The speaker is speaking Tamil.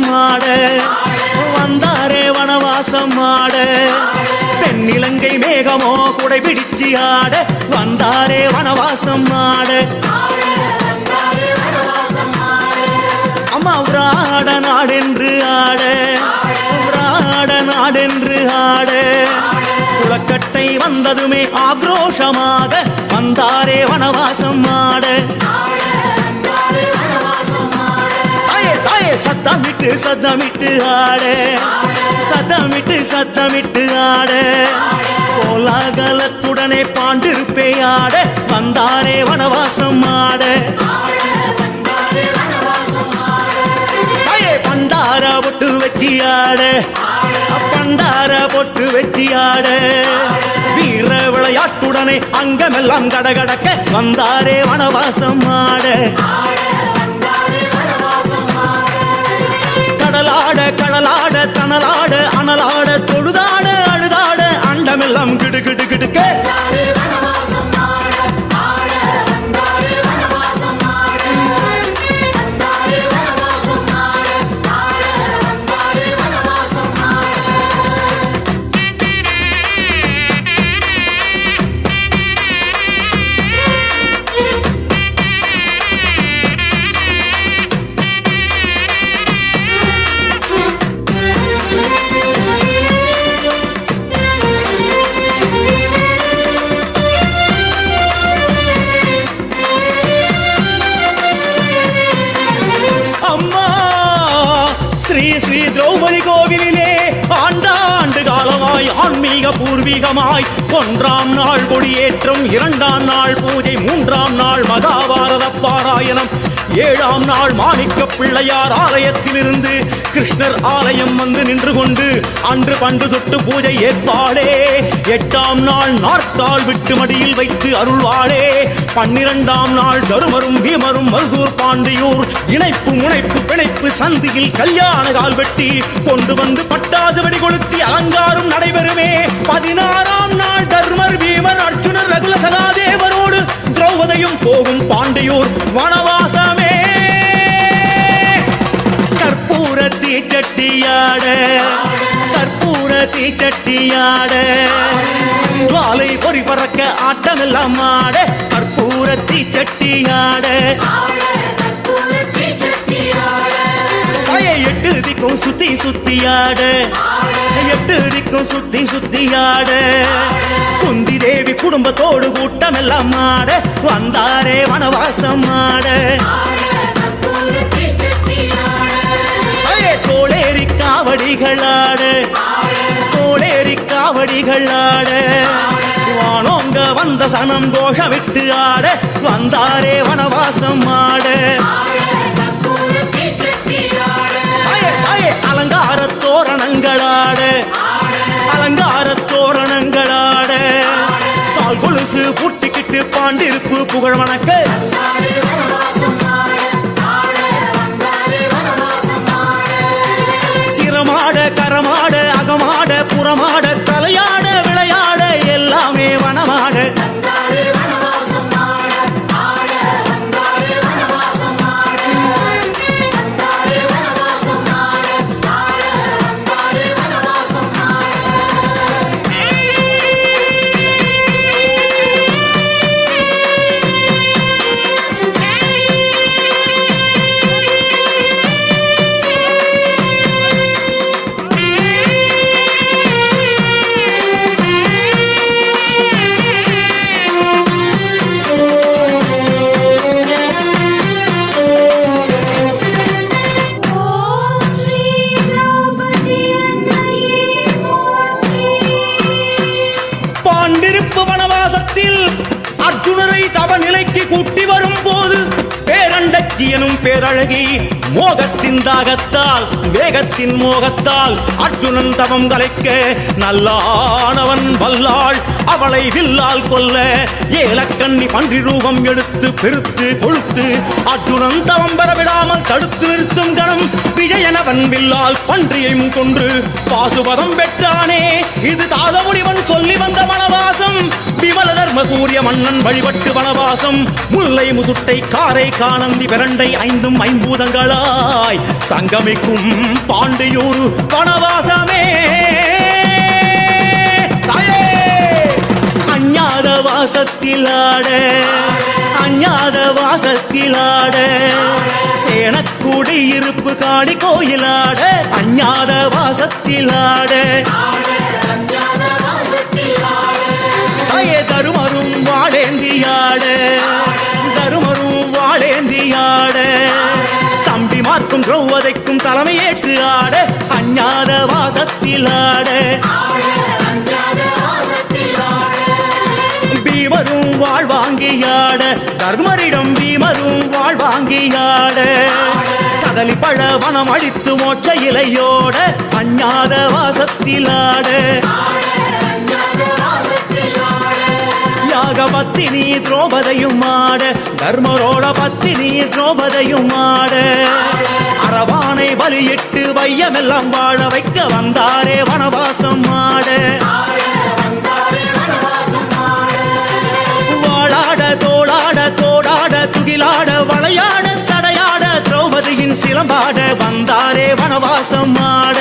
வனவாசம் ஆட வந்தாரே வனவாசம் ஆட. தென்னிலங்கை மேகமோ குடை பிடிச்சு ஆட. வந்தாரே வனவாசம் ஆட. அம்மா உராட நாடென்று ஆட. உராட நாடென்று ஆட. குளக்கட்டை வந்ததுமே ஆக்ரோஷமாக. வந்தாரே வனவாசம் ஆட. சத்தமிட்டு சத்தமிட்டு ஆட. சத்தமிட்டு சத்தமிட்டு ஆட. கோலாகலத்துடனே பாண்டிருப்பே ஆட. வந்தாரே வனவாசம் ஆட. பண்டார பொட்டு வச்சு ஆட. பண்டார பொட்டு வச்சு ஆட. வீர விளையாட்டுடனே அங்கமெல்லாம் கடகடக்க வந்தாரே வனவாசம் ஆட. கடலாட தனலாட அனலாட தொழுதாட அழுதாட அண்டமெல்லாம் பூர்வீகமாய் ஒன்றாம் நாள் கொடியேற்றம் இரண்டாம் நாள் பூஜை மூன்றாம் நாள் மகாபாரத பாராயணம் ஏழாம் நாள் மாணிக்க பிள்ளையார் ஆலயத்திலிருந்து கிருஷ்ணர் ஆலயம் வந்து நின்று கொண்டு அன்று பண்டு தொட்டு பூஜை ஏற்பாடே. எட்டாம் நாள் நாற்கால் விட்டு மடியில் வைத்து அருள்வாளே பன்னிரண்டாம் நாள் தருமரும் பீமரும் மருதூர் பாண்டியூர் இணைப்பு முனைப்பு பிணைப்பு சந்தியில் கல்யாண கால் வெட்டி கொண்டு வந்து பட்டாசு வெடி பதினாறாம் நாள் தர்மர் பீமன் அர்ஜுனர் ரகுல சகாதேவரோடு திரௌபதையும் போகும் பாண்டியூர் வனவாசமே. கற்பூர தீச்சட்டியாட கற்பூர தீச்சட்டியாட ஜுவாலை பொறி பறக்க ஆட்டமெல்லாம் ஆட கற்பூர தீச்சட்டியாட. சுத்தியாட. எட்டு திக்கும் சுத்தி சுத்தியாட. குந்தி தேவி குடும்பத்தோடு கூட்டம் எல்லாம் ஆட. வந்தாரே வனவாசம் ஆட. கோளேரி காவடிகளாட கோளேரி காவடிகளாட வானோங்க வந்த சனம் கோஷமிட்டு ஆட. வந்தாரே வனவாசம் ஆட. அலங்கார தோரணங்களாட. அலங்கார தோரணங்களாட. கால் கொலுசு பூட்டிக்கிட்டு பாண்டிருப்பு புகழ் வணக்க தவ நிலைக்கு கூட்டி வரும் போது பேரண்டச்சியனும் பேரழகி மோகத்தின் தாகத்தால் வேகத்தின் மோகத்தால் அர்ஜுனன் தவம் கலைக்க நல்லானவன் வல்லாள் அவளை வில்லால் கொல்ல ஏலக்கண்ணி பன்றி ரூபம் எடுத்து பெருத்து கொழுத்து அர்ஜுனன் தவம் பெற விடாமல் தடுத்து நிறுத்தும் கணம் விஜயனவன் வில்லால் பன்றியையும் கொன்று பாசுபதம் பெற்றானே. இது தாதமுடிவன் சொல்லி வந்த வனவாசம். விமல தர்ம சூரிய மன்னன் வழிபட்டு வனவாசம். முல்லை முசுட்டை காரை காணந்தி பிரண்டை ஐந்தும் ஐம்பூதங்களாய். சங்கமிக்கும் பாண்டியூர் வனவாசமே. அஞ்ஞாத வாசத்தில் ஆட அஞ்ஞாத வாசத்திலாட. ஆட சேனக்குடி இருப்பு காடி கோயிலாட. அஞ்ஞாத வாசத்திலாட. தாயே தருமரும் வாழேந்தியாட. தருமரும் வாழேந்தியாட. தம்பி மார்க்கும் திரௌவதைக்கும் தலைமையேற்று ஆட. அஞ்ஞாத வாசத்தில் கதலி பழ வனம் அழித்து மோட்ச இலையோட அஞ்ஞாத வாசத்திலாட. யாக பத்தினி திரௌபதையும் ஆட தர்மரோட பத்தினி திரௌபதையும் ஆட. அரவானை பலியிட்டு வையமெல்லாம் வாழ வைக்க வந்தாரே வனவாசம் ஆட. வந்தாரே